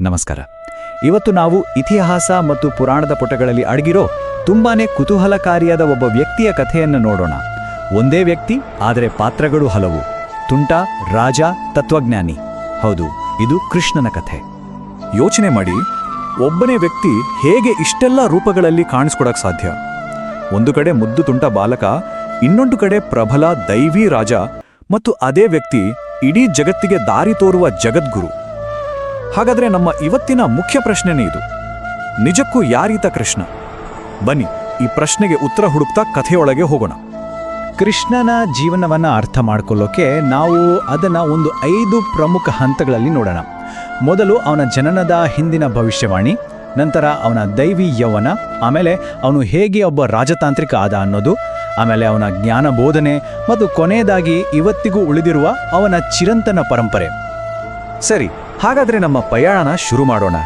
ನಮಸ್ಕಾರ. ಇವತ್ತು ನಾವು ಇತಿಹಾಸ ಮತ್ತು ಪುರಾಣದ ಪುಟಗಳಲ್ಲಿ ಅಡಗಿರೋ ತುಂಬಾನೇ ಕುತೂಹಲಕಾರಿಯಾದ ಒಬ್ಬ ವ್ಯಕ್ತಿಯ ಕಥೆಯನ್ನು ನೋಡೋಣ. ಒಂದೇ ವ್ಯಕ್ತಿ, ಆದರೆ ಪಾತ್ರಗಳು ಹಲವು. ತುಂಟ, ರಾಜ, ತತ್ವಜ್ಞಾನಿ. ಹೌದು, ಇದು ಕೃಷ್ಣನ ಕಥೆ. ಯೋಚನೆ ಮಾಡಿ, ಒಬ್ಬನೇ ವ್ಯಕ್ತಿ ಹೇಗೆ ಇಷ್ಟೆಲ್ಲ ರೂಪಗಳಲ್ಲಿ ಕಾಣಿಸ್ಕೊಡಕ್ ಸಾಧ್ಯ? ಒಂದು ಕಡೆ ಮುದ್ದು ತುಂಟ ಬಾಲಕ, ಇನ್ನೊಂದು ಕಡೆ ಪ್ರಬಲ ದೈವಿ ರಾಜ, ಮತ್ತು ಅದೇ ವ್ಯಕ್ತಿ ಇಡೀ ಜಗತ್ತಿಗೆ ದಾರಿ ತೋರುವ ಜಗದ್ಗುರು. ಹಾಗಾದ್ರೆ ನಮ್ಮ ಇವತ್ತಿನ ಮುಖ್ಯ ಪ್ರಶ್ನೆನೇ ಇದು. ನಿಜಕ್ಕೂ ಯಾರೀತ ಕೃಷ್ಣ? ಬನ್ನಿ, ಈ ಪ್ರಶ್ನೆಗೆ ಉತ್ತರ ಹುಡುಕ್ತಾ ಕಥೆಯೊಳಗೆ ಹೋಗೋಣ. ಕೃಷ್ಣನ ಜೀವನವನ್ನ ಅರ್ಥ ಮಾಡ್ಕೊಳ್ಳೋಕೆ ನಾವು ಅದನ್ನ ಒಂದು ಐದು ಪ್ರಮುಖ ಹಂತಗಳಲ್ಲಿ ನೋಡೋಣ. ಮೊದಲು ಅವನ ಜನನದ ಹಿಂದಿನ ಭವಿಷ್ಯವಾಣಿ, ನಂತರ ಅವನ ದೈವಿ ಯೌವನ, ಆಮೇಲೆ ಅವನು ಹೇಗೆ ಒಬ್ಬ ರಾಜತಾಂತ್ರಿಕ ಆದ ಅನ್ನೋದು, ಆಮೇಲೆ ಅವನ ಜ್ಞಾನ ಬೋಧನೆ, ಮತ್ತು ಕೊನೆಯದಾಗಿ ಇವತ್ತಿಗೂ ಉಳಿದಿರುವ ಅವನ ಚಿರಂತನ ಪರಂಪರೆ. ಸರಿ ಹಾಗಾದ್ರೆ ನಮ್ಮ ಪಯಣ ಶುರು ಮಾಡೋಣ.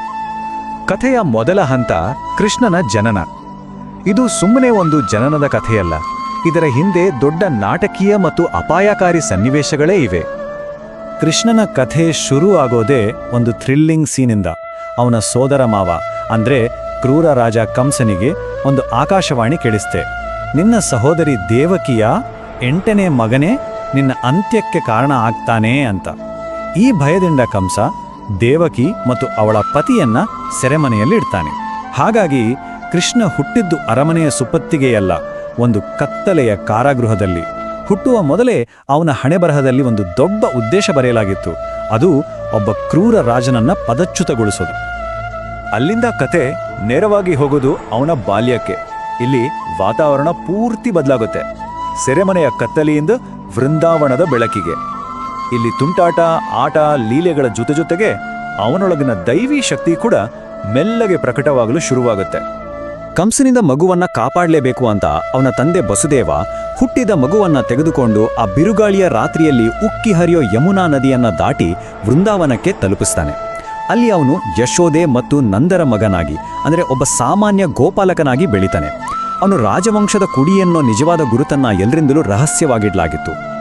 ಕಥೆಯ ಮೊದಲ ಹಂತ ಕೃಷ್ಣನ ಜನನ. ಇದು ಸುಮ್ಮನೆ ಒಂದು ಜನನದ ಕಥೆಯಲ್ಲ. ಇದರ ಹಿಂದೆ ದೊಡ್ಡ ನಾಟಕೀಯ ಮತ್ತು ಅಪಾಯಕಾರಿ ಸನ್ನಿವೇಶಗಳೇ ಇವೆ. ಕೃಷ್ಣನ ಕಥೆ ಶುರು ಆಗೋದೇ ಒಂದು ಥ್ರಿಲ್ಲಿಂಗ್ ಸೀನಿಂದ. ಅವನ ಸೋದರ ಮಾವ, ಅಂದ್ರೆ ಕ್ರೂರ ರಾಜ ಕಂಸನಿಗೆ ಒಂದು ಆಕಾಶವಾಣಿ ಕೇಳಿಸ್ತೆ. ನಿನ್ನ ಸಹೋದರಿ ದೇವಕಿಯ ಎಂಟನೇ ಮಗನೇ ನಿನ್ನ ಅಂತ್ಯಕ್ಕೆ ಕಾರಣ ಆಗ್ತಾನೆ ಅಂತ. ಈ ಭಯದಿಂದ ಕಂಸ ದೇವಕಿ ಮತ್ತು ಅವಳ ಪತಿಯನ್ನ ಸೆರೆಮನೆಯಲ್ಲಿಡ್ತಾನೆ. ಹಾಗಾಗಿ ಕೃಷ್ಣ ಹುಟ್ಟಿದ್ದು ಅರಮನೆಯ ಸುಪತ್ತಿಗೆಯಲ್ಲ, ಒಂದು ಕತ್ತಲೆಯ ಕಾರಾಗೃಹದಲ್ಲಿ. ಹುಟ್ಟುವ ಮೊದಲೇ ಅವನ ಹಣೆಬರಹದಲ್ಲಿ ಒಂದು ದೊಡ್ಡ ಉದ್ದೇಶ ಬರೆಯಲಾಗಿತ್ತು. ಅದು ಒಬ್ಬ ಕ್ರೂರ ರಾಜನನ್ನ ಪದಚ್ಯುತಗೊಳಿಸೋದು. ಅಲ್ಲಿಂದ ಕತೆ ನೇರವಾಗಿ ಹೋಗೋದು ಅವನ ಬಾಲ್ಯಕ್ಕೆ. ಇಲ್ಲಿ ವಾತಾವರಣ ಪೂರ್ತಿ ಬದಲಾಗುತ್ತೆ. ಸೆರೆಮನೆಯ ಕತ್ತಲೆಯಿಂದ ವೃಂದಾವನದ ಬೆಳಕಿಗೆ. ಇಲ್ಲಿ ತುಂಟಾಟ, ಆಟ, ಲೀಲೆಗಳ ಜೊತೆ ಜೊತೆಗೆ ಅವನೊಳಗಿನ ದೈವಿ ಶಕ್ತಿ ಕೂಡ ಮೆಲ್ಲಗೆ ಪ್ರಕಟವಾಗಲು ಶುರುವಾಗುತ್ತೆ. ಕಂಸನಿಂದ ಮಗುವನ್ನ ಕಾಪಾಡಲೇಬೇಕು ಅಂತ ಅವನ ತಂದೆ ಬಸುದೇವ ಹುಟ್ಟಿದ ಮಗುವನ್ನ ತೆಗೆದುಕೊಂಡು ಆ ಬಿರುಗಾಳಿಯ ರಾತ್ರಿಯಲ್ಲಿ ಉಕ್ಕಿ ಹರಿಯೋ ಯಮುನಾ ನದಿಯನ್ನ ದಾಟಿ ವೃಂದಾವನಕ್ಕೆ ತಲುಪಿಸ್ತಾನೆ. ಅಲ್ಲಿ ಅವನು ಯಶೋದೆ ಮತ್ತು ನಂದರ ಮಗನಾಗಿ, ಅಂದರೆ ಒಬ್ಬ ಸಾಮಾನ್ಯ ಗೋಪಾಲಕನಾಗಿ ಬೆಳಿತಾನೆ. ಅವನು ರಾಜವಂಶದ ಕುಡಿಯನ್ನೋ ನಿಜವಾದ ಗುರುತನ್ನ ಎಲ್ಲರಿಂದಲೂ ರಹಸ್ಯವಾಗಿಡ್ಲಾಗಿತ್ತು.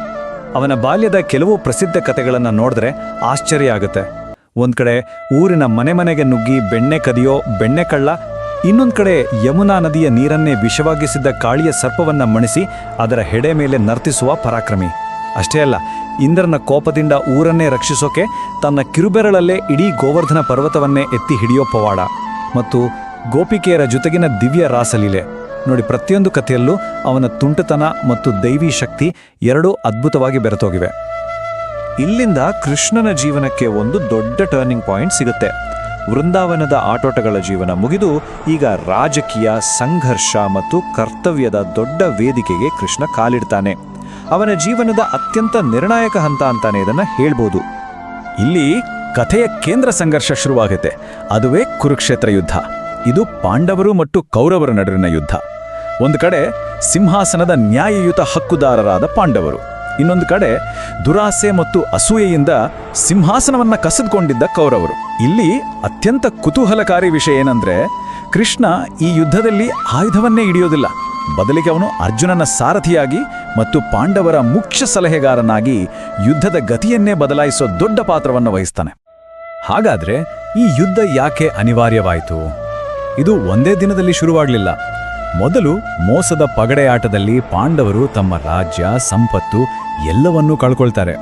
ಅವನ ಬಾಲ್ಯದ ಕೆಲವು ಪ್ರಸಿದ್ಧ ಕಥೆಗಳನ್ನು ನೋಡಿದ್ರೆ ಆಶ್ಚರ್ಯ ಆಗುತ್ತೆ. ಒಂದು ಕಡೆ ಊರಿನ ಮನೆ ಮನೆಗೆ ನುಗ್ಗಿ ಬೆಣ್ಣೆ ಕದಿಯೋ ಬೆಣ್ಣೆ ಕಳ್ಳ, ಇನ್ನೊಂದು ಕಡೆ ಯಮುನಾ ನದಿಯ ನೀರನ್ನೇ ವಿಷವಾಗಿಸಿದ್ದ ಕಾಳಿಯ ಸರ್ಪವನ್ನ ಮಣಿಸಿ ಅದರ ಹೆಡೆ ಮೇಲೆ ನರ್ತಿಸುವ ಪರಾಕ್ರಮಿ. ಅಷ್ಟೇ ಅಲ್ಲ, ಇಂದ್ರನ ಕೋಪದಿಂದ ಊರನ್ನೇ ರಕ್ಷಿಸೋಕೆ ತನ್ನ ಕಿರುಬೆರಳಲ್ಲೇ ಇಡೀ ಗೋವರ್ಧನ ಪರ್ವತವನ್ನೇ ಎತ್ತಿ ಹಿಡಿಯೋ ಪವಾಡ. ಮತ್ತು ಗೋಪಿಕೆಯರ ಜೊತೆಗಿನ ದಿವ್ಯ ರಾಸಲೀಲೆ. ನೋಡಿ, ಪ್ರತಿಯೊಂದು ಕಥೆಯಲ್ಲೂ ಅವನ ತುಂಟತನ ಮತ್ತು ದೈವಿ ಶಕ್ತಿ ಎರಡೂ ಅದ್ಭುತವಾಗಿ ಬೆರೆತೋಗಿವೆ. ಇಲ್ಲಿಂದ ಕೃಷ್ಣನ ಜೀವನಕ್ಕೆ ಒಂದು ದೊಡ್ಡ ಟರ್ನಿಂಗ್ ಪಾಯಿಂಟ್ ಸಿಗುತ್ತೆ. ವೃಂದಾವನದ ಆಟೋಟಗಳ ಜೀವನ ಮುಗಿದು ಈಗ ರಾಜಕೀಯ, ಸಂಘರ್ಷ ಮತ್ತು ಕರ್ತವ್ಯದ ದೊಡ್ಡ ವೇದಿಕೆಗೆ ಕೃಷ್ಣ ಕಾಲಿಡ್ತಾನೆ. ಅವನ ಜೀವನದ ಅತ್ಯಂತ ನಿರ್ಣಾಯಕ ಹಂತ ಅಂತಾನೆ ಇದನ್ನ ಹೇಳ್ಬೋದು. ಇಲ್ಲಿ ಕಥೆಯ ಕೇಂದ್ರ ಸಂಘರ್ಷ ಶುರುವಾಗುತ್ತೆ. ಅದುವೇ ಕುರುಕ್ಷೇತ್ರ ಯುದ್ಧ. ಇದು ಪಾಂಡವರು ಮತ್ತು ಕೌರವರ ನಡುವಿನ ಯುದ್ಧ. ಒಂದು ಕಡೆ ಸಿಂಹಾಸನದ ನ್ಯಾಯಯುತ ಹಕ್ಕುದಾರರಾದ ಪಾಂಡವರು, ಇನ್ನೊಂದು ಕಡೆ ದುರಾಸೆ ಮತ್ತು ಅಸೂಯೆಯಿಂದ ಸಿಂಹಾಸನವನ್ನ ಕಸಿದುಕೊಂಡಿದ್ದ ಕೌರವರು. ಇಲ್ಲಿ ಅತ್ಯಂತ ಕುತೂಹಲಕಾರಿ ವಿಷಯ ಏನಂದ್ರೆ, ಕೃಷ್ಣ ಈ ಯುದ್ಧದಲ್ಲಿ ಆಯುಧವನ್ನೇ ಹಿಡಿಯೋದಿಲ್ಲ. ಬದಲಿಗೆ ಅವನು ಅರ್ಜುನನ ಸಾರಥಿಯಾಗಿ ಮತ್ತು ಪಾಂಡವರ ಮುಖ್ಯ ಸಲಹೆಗಾರನಾಗಿ ಯುದ್ಧದ ಗತಿಯನ್ನೇ ಬದಲಾಯಿಸೋ ದೊಡ್ಡ ಪಾತ್ರವನ್ನು ವಹಿಸ್ತಾನೆ. ಹಾಗಾದ್ರೆ ಈ ಯುದ್ಧ ಯಾಕೆ ಅನಿವಾರ್ಯವಾಯಿತು? ಇದು ಒಂದೇ ದಿನದಲ್ಲಿ ಶುರುವಾಗಲಿಲ್ಲ. ಮೊದಲು ಮೋಸದ ಪಗಡೆಯಾಟದಲ್ಲಿ ಪಾಂಡವರು ತಮ್ಮ ರಾಜ್ಯ, ಸಂಪತ್ತು ಎಲ್ಲವನ್ನೂ ಕಳ್ಕೊಳ್ತಾರೆ.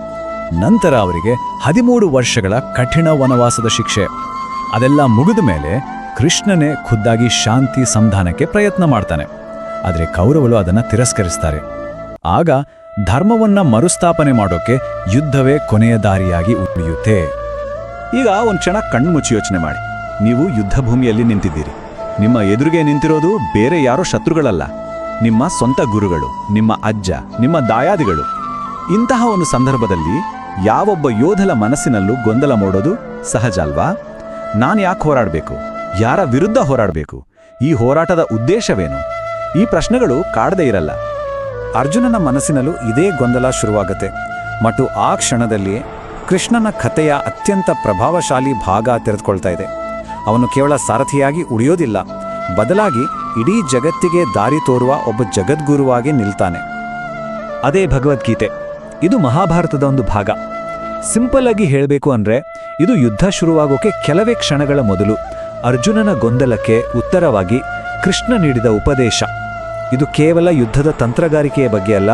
ನಂತರ ಅವರಿಗೆ ಹದಿಮೂರು ವರ್ಷಗಳ ಕಠಿಣ ವನವಾಸದ ಶಿಕ್ಷೆ. ಅದೆಲ್ಲ ಮುಗಿದ ಮೇಲೆ ಕೃಷ್ಣನೇ ಖುದ್ದಾಗಿ ಶಾಂತಿ ಸಂಧಾನಕ್ಕೆ ಪ್ರಯತ್ನ ಮಾಡ್ತಾನೆ. ಆದರೆ ಕೌರವರು ಅದನ್ನ ತಿರಸ್ಕರಿಸ್ತಾರೆ. ಆಗ ಧರ್ಮವನ್ನ ಮರುಸ್ಥಾಪನೆ ಮಾಡೋಕೆ ಯುದ್ಧವೇ ಕೊನೆಯ ದಾರಿಯಾಗಿ ಉಳಿಯುತ್ತೆ. ಈಗ ಒಂದು ಕ್ಷಣ ಕಣ್ಮುಚ್ಚಿ ಯೋಚನೆ ಮಾಡಿ. ನೀವು ಯುದ್ಧ ಭೂಮಿಯಲ್ಲಿ ನಿಂತಿದ್ದೀರಿ. ನಿಮ್ಮ ಎದುರಿಗೆ ನಿಂತಿರೋದು ಬೇರೆ ಯಾರೋ ಶತ್ರುಗಳಲ್ಲ. ನಿಮ್ಮ ಸ್ವಂತ ಗುರುಗಳು, ನಿಮ್ಮ ಅಜ್ಜ, ನಿಮ್ಮ ದಾಯಾದಿಗಳು. ಇಂತಹ ಒಂದು ಸಂದರ್ಭದಲ್ಲಿ ಯಾವೊಬ್ಬ ಯೋಧಲ ಮನಸ್ಸಿನಲ್ಲೂ ಗೊಂದಲ ಮೂಡೋದು ಸಹಜ ಅಲ್ವಾ? ನಾನು ಯಾಕೆ ಹೋರಾಡಬೇಕು? ಯಾರ ವಿರುದ್ಧ ಹೋರಾಡಬೇಕು? ಈ ಹೋರಾಟದ ಉದ್ದೇಶವೇನು? ಈ ಪ್ರಶ್ನೆಗಳು ಕಾಡದೇ ಇರಲ್ಲ. ಅರ್ಜುನನ ಮನಸ್ಸಿನಲ್ಲೂ ಇದೇ ಗೊಂದಲ ಶುರುವಾಗುತ್ತೆ. ಮತ್ತು ಆ ಕ್ಷಣದಲ್ಲಿ ಕೃಷ್ಣನ ಕಥೆಯ ಅತ್ಯಂತ ಪ್ರಭಾವಶಾಲಿ ಭಾಗ ತೆರೆದುಕೊಳ್ತಾ ಇದೆ. ಅವನು ಕೇವಲ ಸಾರಥಿಯಾಗಿ ಉಳಿಯೋದಿಲ್ಲ. ಬದಲಾಗಿ ಇಡೀ ಜಗತ್ತಿಗೆ ದಾರಿ ತೋರುವ ಒಬ್ಬ ಜಗದ್ಗುರುವಾಗಿ ನಿಲ್ತಾನೆ. ಅದೇ ಭಗವದ್ಗೀತೆ. ಇದು ಮಹಾಭಾರತದ ಒಂದು ಭಾಗ. ಸಿಂಪಲ್ ಆಗಿ ಹೇಳಬೇಕು ಅಂದರೆ, ಇದು ಯುದ್ಧ ಶುರುವಾಗೋಕೆ ಕೆಲವೇ ಕ್ಷಣಗಳ ಮೊದಲು. ಅರ್ಜುನನ ಗೊಂದಲಕ್ಕೆ ಉತ್ತರವಾಗಿ ಕೃಷ್ಣ ನೀಡಿದ ಉಪದೇಶ. ಇದು ಕೇವಲ ಯುದ್ಧದ ತಂತ್ರಗಾರಿಕೆಯ ಬಗ್ಗೆ ಅಲ್ಲ,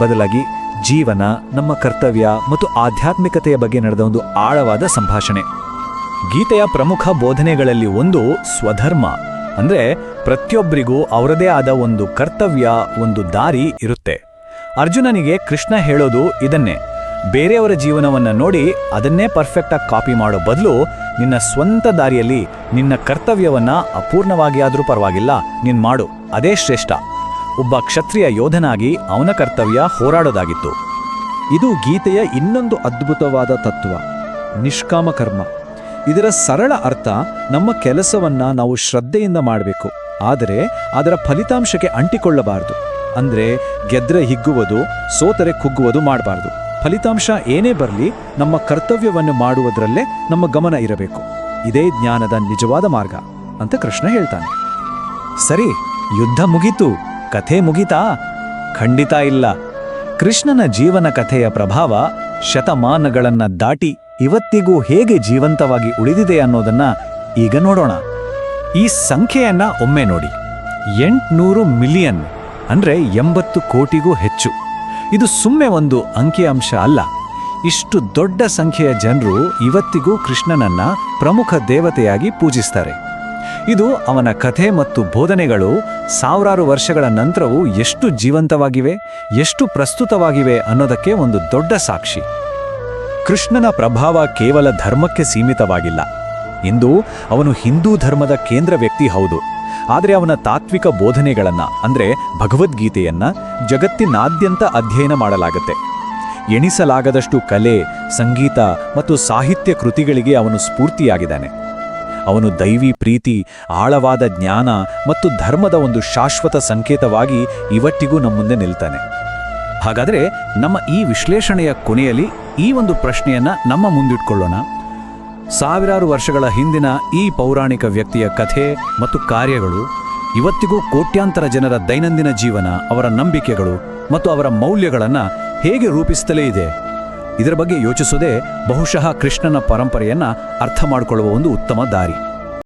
ಬದಲಾಗಿ ಜೀವನ, ನಮ್ಮ ಕರ್ತವ್ಯ ಮತ್ತು ಆಧ್ಯಾತ್ಮಿಕತೆಯ ಬಗ್ಗೆ ನಡೆದ ಒಂದು ಆಳವಾದ ಸಂಭಾಷಣೆ. ಗೀತೆಯ ಪ್ರಮುಖ ಬೋಧನೆಗಳಲ್ಲಿ ಒಂದು ಸ್ವಧರ್ಮ. ಅಂದ್ರೆ ಪ್ರತಿಯೊಬ್ಬರಿಗೂ ಅವರದೇ ಆದ ಒಂದು ಕರ್ತವ್ಯ, ಒಂದು ದಾರಿ ಇರುತ್ತೆ. ಅರ್ಜುನನಿಗೆ ಕೃಷ್ಣ ಹೇಳೋದು ಇದನ್ನೇ. ಬೇರೆಯವರ ಜೀವನವನ್ನ ನೋಡಿ ಅದನ್ನೇ ಪರ್ಫೆಕ್ಟಾಗಿ ಕಾಪಿ ಮಾಡೋ ಬದಲು ನಿನ್ನ ಸ್ವಂತ ದಾರಿಯಲ್ಲಿ ನಿನ್ನ ಕರ್ತವ್ಯವನ್ನ ಅಪೂರ್ಣವಾಗಿ ಆದರೂ ಪರವಾಗಿಲ್ಲ, ನೀನ್ ಮಾಡು. ಅದೇ ಶ್ರೇಷ್ಠ. ಒಬ್ಬ ಕ್ಷತ್ರಿಯ ಯೋಧನಾಗಿ ಅವನ ಕರ್ತವ್ಯ ಹೋರಾಡೋದಾಗಿತ್ತು. ಇದು ಗೀತೆಯ ಇನ್ನೊಂದು ಅದ್ಭುತವಾದ ತತ್ವ. ನಿಷ್ಕಾಮ ಕರ್ಮ. ಇದರ ಸರಳ ಅರ್ಥ ನಮ್ಮ ಕೆಲಸವನ್ನ ನಾವು ಶ್ರದ್ಧೆಯಿಂದ ಮಾಡಬೇಕು. ಆದರೆ ಅದರ ಫಲಿತಾಂಶಕ್ಕೆ ಅಂಟಿಕೊಳ್ಳಬಾರದು. ಅಂದ್ರೆ ಗೆದ್ರೆ ಹಿಗ್ಗುವುದು, ಸೋತರೆ ಕುಗ್ಗುವುದು ಮಾಡಬಾರದು. ಫಲಿತಾಂಶ ಏನೇ ಬರಲಿ ನಮ್ಮ ಕರ್ತವ್ಯವನ್ನು ಮಾಡುವುದರಲ್ಲೇ ನಮ್ಮ ಗಮನ ಇರಬೇಕು. ಇದೇ ಜ್ಞಾನದ ನಿಜವಾದ ಮಾರ್ಗ ಅಂತ ಕೃಷ್ಣ ಹೇಳ್ತಾನೆ. ಸರಿ, ಯುದ್ಧ ಮುಗೀತು, ಕಥೆ ಮುಗೀತಾ? ಖಂಡಿತ ಇಲ್ಲ. ಕೃಷ್ಣನ ಜೀವನ ಕಥೆಯ ಪ್ರಭಾವ ಶತಮಾನಗಳನ್ನ ದಾಟಿ ಇವತ್ತಿಗೂ ಹೇಗೆ ಜೀವಂತವಾಗಿ ಉಳಿದಿದೆ ಅನ್ನೋದನ್ನ ಈಗ ನೋಡೋಣ. ಈ ಸಂಖ್ಯೆಯನ್ನ ಒಮ್ಮೆ ನೋಡಿ. ಎಂಟ್ನೂರು ಮಿಲಿಯನ್ ಅಂದ್ರೆ ಎಂಬತ್ತು ಕೋಟಿಗೂ ಹೆಚ್ಚು. ಇದು ಸುಮ್ಮನೆ ಒಂದು ಅಂಕಿಅಂಶ ಅಲ್ಲ. ಇಷ್ಟು ದೊಡ್ಡ ಸಂಖ್ಯೆಯ ಜನರು ಇವತ್ತಿಗೂ ಕೃಷ್ಣನನ್ನ ಪ್ರಮುಖ ದೇವತೆಯಾಗಿ ಪೂಜಿಸ್ತಾರೆ. ಇದು ಅವನ ಕಥೆ ಮತ್ತು ಬೋಧನೆಗಳು ಸಾವಿರಾರು ವರ್ಷಗಳ ನಂತರವೂ ಎಷ್ಟು ಜೀವಂತವಾಗಿವೆ, ಎಷ್ಟು ಪ್ರಸ್ತುತವಾಗಿವೆ ಅನ್ನೋದಕ್ಕೆ ಒಂದು ದೊಡ್ಡ ಸಾಕ್ಷಿ. ಕೃಷ್ಣನ ಪ್ರಭಾವ ಕೇವಲ ಧರ್ಮಕ್ಕೆ ಸೀಮಿತವಾಗಿಲ್ಲ. ಇಂದು ಅವನು ಹಿಂದೂ ಧರ್ಮದ ಕೇಂದ್ರ ವ್ಯಕ್ತಿ ಹೌದು. ಆದರೆ ಅವನ ತಾತ್ವಿಕ ಬೋಧನೆಗಳನ್ನು, ಅಂದ್ರೆ ಭಗವದ್ಗೀತೆಯನ್ನು, ಜಗತ್ತಿನಾದ್ಯಂತ ಅಧ್ಯಯನ ಮಾಡಲಾಗುತ್ತೆ. ಎಣಿಸಲಾಗದಷ್ಟು ಕಲೆ, ಸಂಗೀತ ಮತ್ತು ಸಾಹಿತ್ಯ ಕೃತಿಗಳಿಗೆ ಅವನು ಸ್ಫೂರ್ತಿಯಾಗಿದ್ದಾನೆ. ಅವನು ದೈವಿ ಪ್ರೀತಿ, ಆಳವಾದ ಜ್ಞಾನ ಮತ್ತು ಧರ್ಮದ ಒಂದು ಶಾಶ್ವತ ಸಂಕೇತವಾಗಿ ಇವತ್ತಿಗೂ ನಮ್ಮ ಮುಂದೆ ನಿಲ್ತಾನೆ. ಹಾಗಾದರೆ ನಮ್ಮ ಈ ವಿಶ್ಲೇಷಣೆಯ ಕೊನೆಯಲ್ಲಿ ಈ ಒಂದು ಪ್ರಶ್ನೆಯನ್ನು ನಮ್ಮ ಮುಂದಿಟ್ಕೊಳ್ಳೋಣ. ಸಾವಿರಾರು ವರ್ಷಗಳ ಹಿಂದಿನ ಈ ಪೌರಾಣಿಕ ವ್ಯಕ್ತಿಯ ಕಥೆ ಮತ್ತು ಕಾರ್ಯಗಳು, ಇವತ್ತಿಗೂ ಕೋಟ್ಯಾಂತರ ಜನರ ದೈನಂದಿನ ಜೀವನ, ಅವರ ನಂಬಿಕೆಗಳು ಮತ್ತು ಅವರ ಮೌಲ್ಯಗಳನ್ನು ಹೇಗೆ ರೂಪಿಸುತ್ತಲೇ ಇದೆ? ಇದರ ಬಗ್ಗೆ ಯೋಚಿಸೋದೇ ಬಹುಶಃ ಕೃಷ್ಣನ ಪರಂಪರೆಯನ್ನು ಅರ್ಥ ಮಾಡಿಕೊಳ್ಳುವ ಒಂದು ಉತ್ತಮ ದಾರಿ.